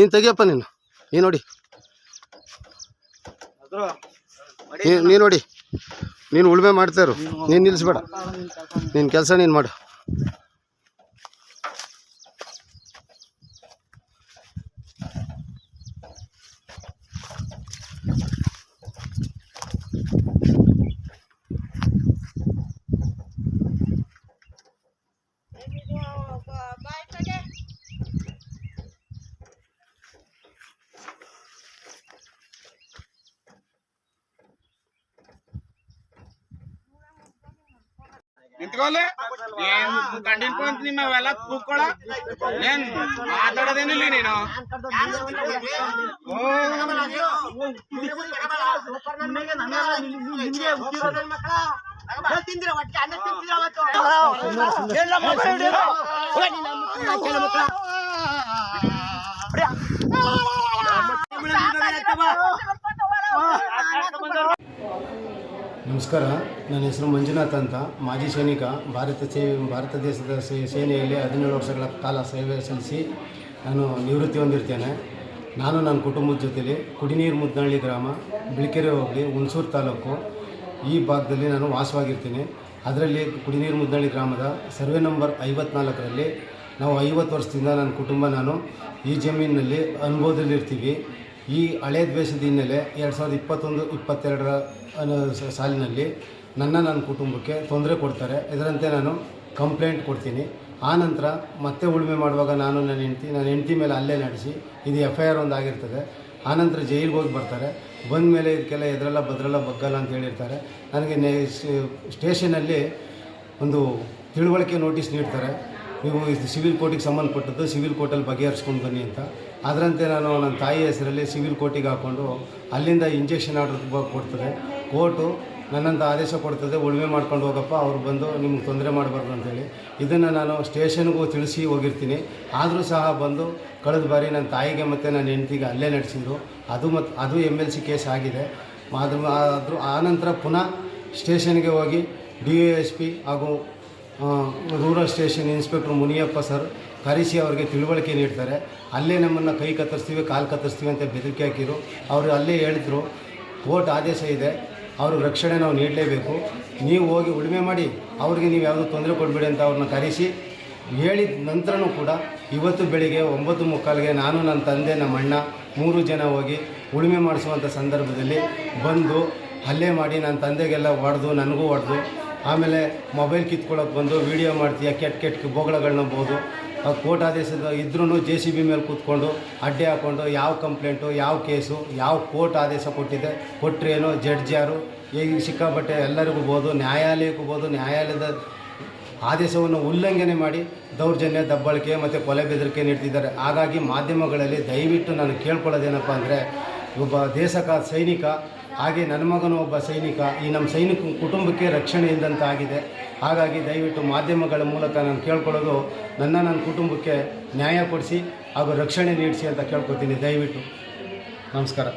ನೀನು ತೆಗಿಯಪ್ಪ ನೀನು. ನೀ ನೋಡಿ. ನೀ ನೀನು ನೋಡಿ. ನೀನು ಉಳುಮೆ ಮಾಡ್ತಾ ಇರು. ನೀನು ನಿಲ್ಲಿಸ್ಬೇಡ ನಿನ್ನ ಕೆಲಸ ನೀನು ಮಾಡು. ನಿಂತ್ಕೊಳ್ಳಿ ಏನ್ ಕಂಡಿನ್ಕೊಂತ ನಿಮ್ಮ ಅವೆಲ್ಲ ಕೂತ್ಕೊಳ ಏನ್ ಮಾತಾಡೋದೇನಿಲ್ಲ ನೀನು ನಮಸ್ಕಾರ. ನನ್ನ ಹೆಸರು ಮಂಜುನಾಥ್ ಅಂತ. ಮಾಜಿ ಸೈನಿಕ. ಭಾರತ ಸೇವೆ, ಭಾರತ ದೇಶದ ಸೇನೆಯಲ್ಲಿ ಹದಿನೇಳು ವರ್ಷಗಳ ಕಾಲ ಸೇವೆ ಸಲ್ಲಿಸಿ ನಾನು ನಿವೃತ್ತಿ ಹೊಂದಿರ್ತೇನೆ. ನಾನು ನನ್ನ ಕುಟುಂಬದ ಜೊತೆಲಿ ಕುಡಿನೀರು ಮುದ್ನಹಳ್ಳಿ ಗ್ರಾಮ, ಬಿಳಿಕೆರೆ ಹೋಬಳಿ, ಹುಣಸೂರು ತಾಲೂಕು. ಈ ಭಾಗದಲ್ಲಿ ನಾನು ವಾಸವಾಗಿರ್ತೀನಿ. ಅದರಲ್ಲಿ ಕುಡಿನೀರು ಮುದ್ನಹಳ್ಳಿ ಗ್ರಾಮದ ಸರ್ವೆ ನಂಬರ್ ಐವತ್ನಾಲ್ಕರಲ್ಲಿ ನಾವು ಐವತ್ತು ವರ್ಷದಿಂದ ನನ್ನ ಕುಟುಂಬ ನಾನು ಈ ಜಮೀನಿನಲ್ಲಿ ಅನುಭವದಲ್ಲಿರ್ತೀವಿ. ಈ ಹಳೆ ದ್ವೇಷದ ಹಿನ್ನೆಲೆ ಎರಡು ಸಾವಿರದ ಇಪ್ಪತ್ತೊಂದು, ಇಪ್ಪತ್ತೆರಡರ ಸಾಲಿನಲ್ಲಿ ನನ್ನ ನನ್ನ ಕುಟುಂಬಕ್ಕೆ ತೊಂದರೆ ಕೊಡ್ತಾರೆ. ಇದರಂತೆ ನಾನು ಕಂಪ್ಲೇಂಟ್ ಕೊಡ್ತೀನಿ. ಆ ನಂತರ ಮತ್ತೆ ಉಳುಮೆ ಮಾಡುವಾಗ ನಾನು, ನನ್ನ ಹೆಂಡ್ತಿ, ನನ್ನ ಹೆಂಡತಿ ಮೇಲೆ ಅಲ್ಲೇ ನಡೆಸಿ, ಇದು ಎಫ್ ಐ ಆರ್ ಒಂದು ಆಗಿರ್ತದೆ. ಆನಂತರ ಜೈಲಿಗೆ ಹೋಗಿ ಬರ್ತಾರೆ. ಬಂದ ಮೇಲೆ ಇದಕ್ಕೆಲ್ಲ ಎದ್ರೆಲ್ಲ, ಬದ್ರಲ್ಲ, ಬಗ್ಗಲ್ಲ ಅಂತ ಹೇಳಿರ್ತಾರೆ. ನನಗೆ ನೆ ಸ್ಟೇಷನಲ್ಲಿ ಒಂದು ತಿಳುವಳಿಕೆ ನೋಟಿಸ್ ನೀಡ್ತಾರೆ. ನೀವು ಸಿವಿಲ್ ಕೋರ್ಟಿಗೆ ಸಂಬಂಧಪಟ್ಟದ್ದು ಸಿವಿಲ್ ಕೋರ್ಟಲ್ಲಿ ಬಗೆಹರಿಸ್ಕೊಂಡು ಬನ್ನಿ ಅಂತ. ಅದರಂತೆ ನಾನು ನನ್ನ ತಾಯಿ ಹೆಸರಲ್ಲಿ ಸಿವಿಲ್ ಕೋರ್ಟಿಗೆ ಹಾಕ್ಕೊಂಡು ಅಲ್ಲಿಂದ ಇಂಜೆಕ್ಷನ್ ಆರ್ಡರ್ ಕೊಡ್ತದೆ. ಕೋರ್ಟು ನನ್ನಂತ ಆದೇಶ ಕೊಡ್ತದೆ. ಉಳುಮೆ ಮಾಡ್ಕೊಂಡು ಹೋಗಪ್ಪ, ಅವ್ರು ಬಂದು ನಿಮ್ಗೆ ತೊಂದರೆ ಮಾಡಬಾರ್ದು ಅಂತೇಳಿ ಇದನ್ನು ನಾನು ಸ್ಟೇಷನ್ಗೂ ತಿಳಿಸಿ ಹೋಗಿರ್ತೀನಿ. ಆದರೂ ಸಹ ಬಂದು ಕಳೆದ ಬಾರಿ ನನ್ನ ತಾಯಿಗೆ ಮತ್ತು ನನ್ನ ಹೆಂಡತಿಗೆ ಅಲ್ಲೇ ನಡೆಸಿದ್ರು. ಅದು ಮತ್ತು ಅದು ಎಂ ಎಲ್ ಸಿ ಕೇಸ್ ಆಗಿದೆ. ಆದ್ರೂ, ಆದರೂ ಆನಂತರ ಪುನಃ ಸ್ಟೇಷನ್ಗೆ ಹೋಗಿ ಡಿ ಎಸ್ ಪಿ ಹಾಗೂ rural station inspector Muniyappa sir ಕರೆಸಿ ಅವರಿಗೆ ತಿಳುವಳಿಕೆ ನೀಡ್ತಾರೆ. ಅಲ್ಲೇ ನಮ್ಮನ್ನು ಕೈ ಕತ್ತರಿಸ್ತೀವಿ, ಕಾಲು ಕತ್ತರಿಸ್ತೀವಿ ಅಂತ ಬೆದರಿಕೆ ಹಾಕಿದ್ರು. ಅವರು ಅಲ್ಲೇ ಹೇಳಿದ್ರು, ಕೋರ್ಟ್ ಆದೇಶ ಇದೆ ಅವ್ರಿಗೆ ರಕ್ಷಣೆ ನಾವು ನೀಡಲೇಬೇಕು. ನೀವು ಹೋಗಿ ಉಳುಮೆ ಮಾಡಿ, ಅವ್ರಿಗೆ ನೀವು ಯಾವುದೂ ತೊಂದರೆ ಕೊಡಬೇಡಿ ಅಂತ ಅವ್ರನ್ನ ಕರೆಸಿ ಹೇಳಿದ ನಂತರನೂ ಕೂಡ ಇವತ್ತು ಬೆಳಿಗ್ಗೆ ಒಂಬತ್ತು ಮುಕ್ಕಾಲಿಗೆ ನಾನು, ನನ್ನ ತಂದೆ, ನಮ್ಮ ಅಣ್ಣ ಮೂರು ಜನ ಹೋಗಿ ಉಳುಮೆ ಮಾಡಿಸುವಂಥ ಸಂದರ್ಭದಲ್ಲಿ ಬಂದು ಹಲ್ಲೆ ಮಾಡಿ ನನ್ನ ತಂದೆಗೆಲ್ಲ ಹೊಡೆದು, ನನಗೂ ಹೊಡೆದು ಆಮೇಲೆ ಮೊಬೈಲ್ ಕಿತ್ಕೊಳ್ಳೋಕೆ ಬಂದು ವೀಡಿಯೋ ಮಾಡ್ತೀಯ, ಕೆಟ್ಟ ಕೆಟ್ಟ ಬೋಗಳಗಳನ್ನ ಬೋದು ಆ ಕೋರ್ಟ್ ಆದೇಶದ ಇದ್ರೂ ಜೆ ಸಿ ಬಿ ಮೇಲೆ ಕೂತ್ಕೊಂಡು ಅಡ್ಡೆ ಹಾಕ್ಕೊಂಡು ಯಾವ ಕಂಪ್ಲೇಂಟು, ಯಾವ ಕೇಸು, ಯಾವ ಕೋರ್ಟ್ ಆದೇಶ ಕೊಟ್ಟಿದೆ ಕೊಟ್ಟರೇನು ಜಡ್ಜ್ ಯಾರು? ಈಗ ಸಿಕ್ಕಾಪಟ್ಟೆ ಎಲ್ಲರಿಗೂ ಬೋದು, ನ್ಯಾಯಾಲಯಕ್ಕೂ ಬೋದು, ನ್ಯಾಯಾಲಯದ ಆದೇಶವನ್ನು ಉಲ್ಲಂಘನೆ ಮಾಡಿ ದೌರ್ಜನ್ಯ, ದಬ್ಬಳಿಕೆ ಮತ್ತು ಕೊಲೆ ಬೆದರಿಕೆ ನೀಡ್ತಿದ್ದಾರೆ. ಹಾಗಾಗಿ ಮಾಧ್ಯಮಗಳಲ್ಲಿ ದಯವಿಟ್ಟು ನಾನು ಕೇಳ್ಕೊಳ್ಳೋದೇನಪ್ಪ ಅಂದರೆ ಒಬ್ಬ ದೇಶಕ ಸೈನಿಕ, ಹಾಗೆ ನನ್ನ ಮಗನು ಒಬ್ಬ ಸೈನಿಕ. ಈ ನಮ್ಮ ಸೈನಿಕ ಕುಟುಂಬಕ್ಕೆ ರಕ್ಷಣೆ ಇಲ್ಲದಂತ ಆಗಿದೆ ಹಾಗಾಗಿ ದಯವಿಟ್ಟು ಮಾಧ್ಯಮಗಳ ಮೂಲಕ ನಾನು ಕೇಳ್ಕೊಳ್ಳೋದು, ನನ್ನ ನನ್ನ ಕುಟುಂಬಕ್ಕೆ ನ್ಯಾಯ ಕೊಡಿಸಿ ಹಾಗೂ ರಕ್ಷಣೆ ನೀಡಿಸಿ ಅಂತ ಕೇಳ್ಕೊತೀನಿ ದಯವಿಟ್ಟು. ನಮಸ್ಕಾರ.